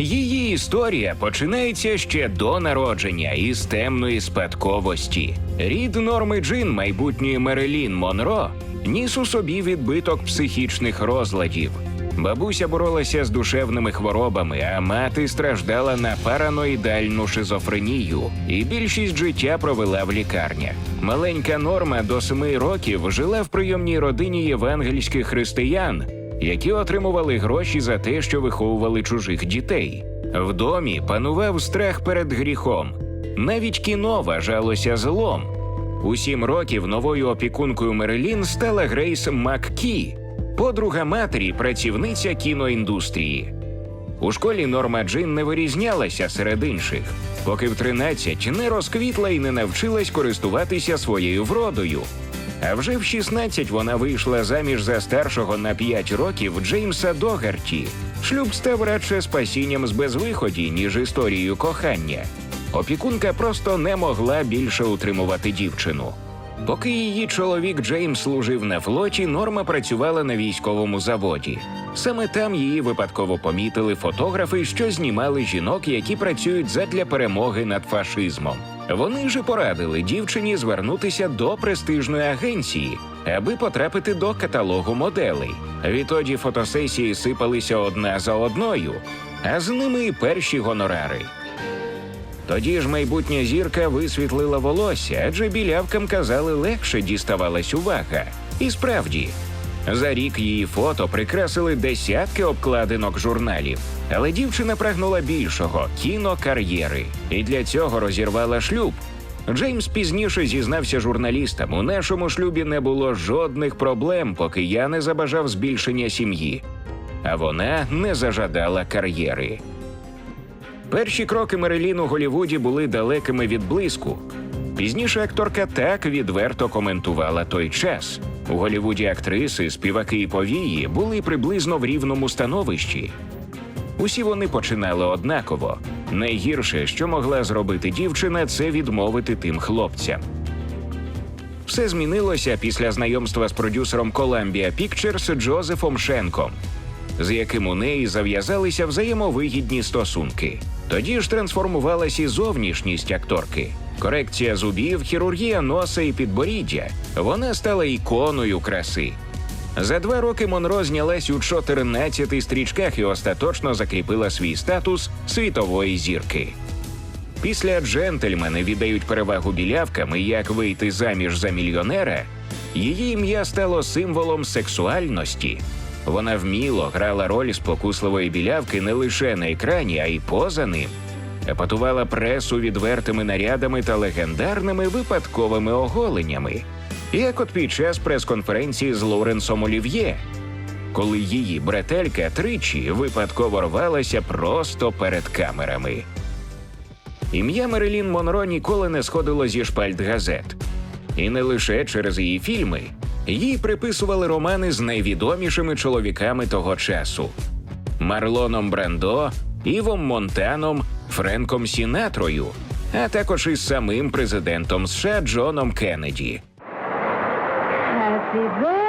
Її історія починається ще до народження із темної спадковості. Рід Норми Джин, майбутньої Мерелін Монро, ніс у собі відбиток психічних розладів. Бабуся боролася з душевними хворобами, а мати страждала на параноїдальну шизофренію, і більшість життя провела в лікарнях. Маленька норма до семи років жила в прийомній родині євангельських християн, які отримували гроші за те, що виховували чужих дітей. В домі панував страх перед гріхом. Навіть кіно вважалося злом. У сім років новою опікункою Мерелін стала Грейс Маккі, подруга матері, працівниця кіноіндустрії. У школі Норма Джин не вирізнялася серед інших, поки в 13 не розквітла і не навчилась користуватися своєю вродою. А вже в 16 вона вийшла заміж за старшого на 5 років Джеймса Догарті. Шлюб став радше спасінням з безвиході, ніж історією кохання. Опікунка просто не могла більше утримувати дівчину. Поки її чоловік Джеймс служив на флоті, Норма працювала на військовому заводі. Саме там її випадково помітили фотографи, що знімали жінок, які працюють задля перемоги над фашизмом. Вони ж порадили дівчині звернутися до престижної агенції, аби потрапити до каталогу моделей. Відтоді фотосесії сипалися одна за одною, а з ними і перші гонорари. Тоді ж майбутня зірка висвітлила волосся, адже білявкам казали легше діставалась увага. І справді, за рік її фото прикрасили десятки обкладинок журналів. Але дівчина прагнула більшого кінокар'єри, і для цього розірвала шлюб. Джеймс пізніше зізнався журналістам: у нашому шлюбі не було жодних проблем, поки я не забажав збільшення сім'ї. А вона не зажадала кар'єри. Перші кроки Мерелін у Голівуді були далекими від блиску. Пізніше акторка так відверто коментувала той час. У Голівуді актриси, співаки і повії були приблизно в рівному становищі. Усі вони починали однаково. Найгірше, що могла зробити дівчина, це відмовити тим хлопцям. Все змінилося після знайомства з продюсером Columbia Pictures Джозефом Шенком, з яким у неї зав'язалися взаємовигідні стосунки. Тоді ж трансформувалась і зовнішність акторки. Корекція зубів, хірургія носа і підборіддя. Вона стала іконою краси. За два роки Монро знялась у 14 стрічках і остаточно закріпила свій статус світової зірки. Після джентльмени віддають перевагу білявкам і як вийти заміж за мільйонера, її ім'я стало символом сексуальності. Вона вміло грала роль спокусливої білявки не лише на екрані, а й поза ним. Епатувала пресу відвертими нарядами та легендарними випадковими оголеннями, як от під час прес-конференції з Лоуренсом Олів'є, коли її бретелька тричі випадково рвалася просто перед камерами. Ім'я Мерелін Монро ніколи не сходило зі шпальт газет. І не лише через її фільми. Їй приписували романи з найвідомішими чоловіками того часу: Марлоном Брандо, Івом Монтаном, Френком Сінатрою, а також із самим президентом США Джоном Кеннеді. Happy birthday,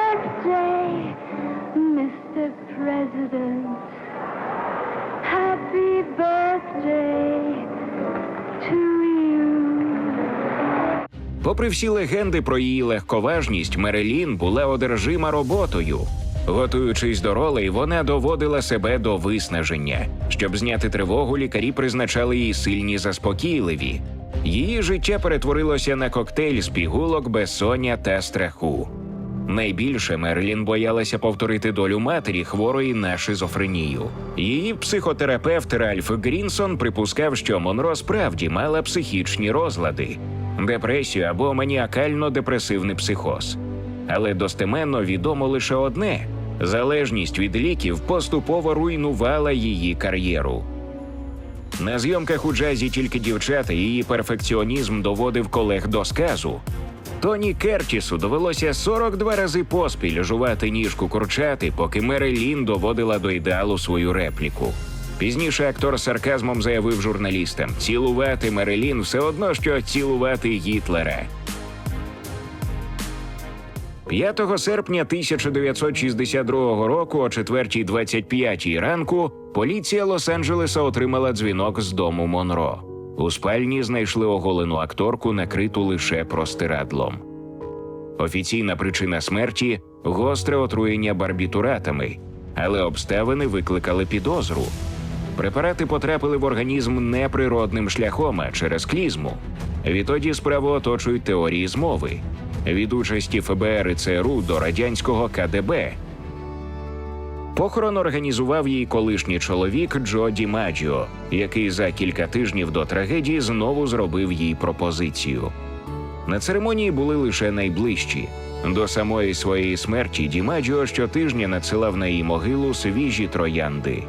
Попри всі легенди про її легковажність, Мерелін була одержима роботою. Готуючись до ролей, вона доводила себе до виснаження. Щоб зняти тривогу, лікарі призначали їй сильні заспокійливі. Її життя перетворилося на коктейль з пігулок, безсоння та страху. Найбільше Мерлін боялася повторити долю матері, хворої на шизофренію. Її психотерапевт Ральф Грінсон припускав, що Монро справді мала психічні розлади, депресію або маніакально-депресивний психоз. Але достеменно відомо лише одне: залежність від ліків поступово руйнувала її кар'єру. На зйомках у джазі тільки дівчата її перфекціонізм доводив колег до сказу. Тоні Кертісу довелося 42 рази поспіль жувати ніжку курчати, поки Мерелін доводила до ідеалу свою репліку. Пізніше актор сарказмом заявив журналістам: цілувати Мерелін все одно, що цілувати Гітлера. 5 серпня 1962 року о 4.25 ранку Поліція Лос-Анджелеса отримала дзвінок з дому Монро. У спальні знайшли оголену акторку, накриту лише простирадлом. Офіційна причина смерті гостре отруєння барбітуратами, але обставини викликали підозру. Препарати потрапили в організм неприродним шляхом, а через клізму. Відтоді справу оточують теорії змови від участі ФБР і ЦРУ до радянського КДБ. Похорон організував її колишній чоловік Джо Дімаджіо, який за кілька тижнів до трагедії знову зробив їй пропозицію. На церемонії були лише найближчі. До самої своєї смерті Дімаджіо щотижня надсилав на її могилу свіжі троянди.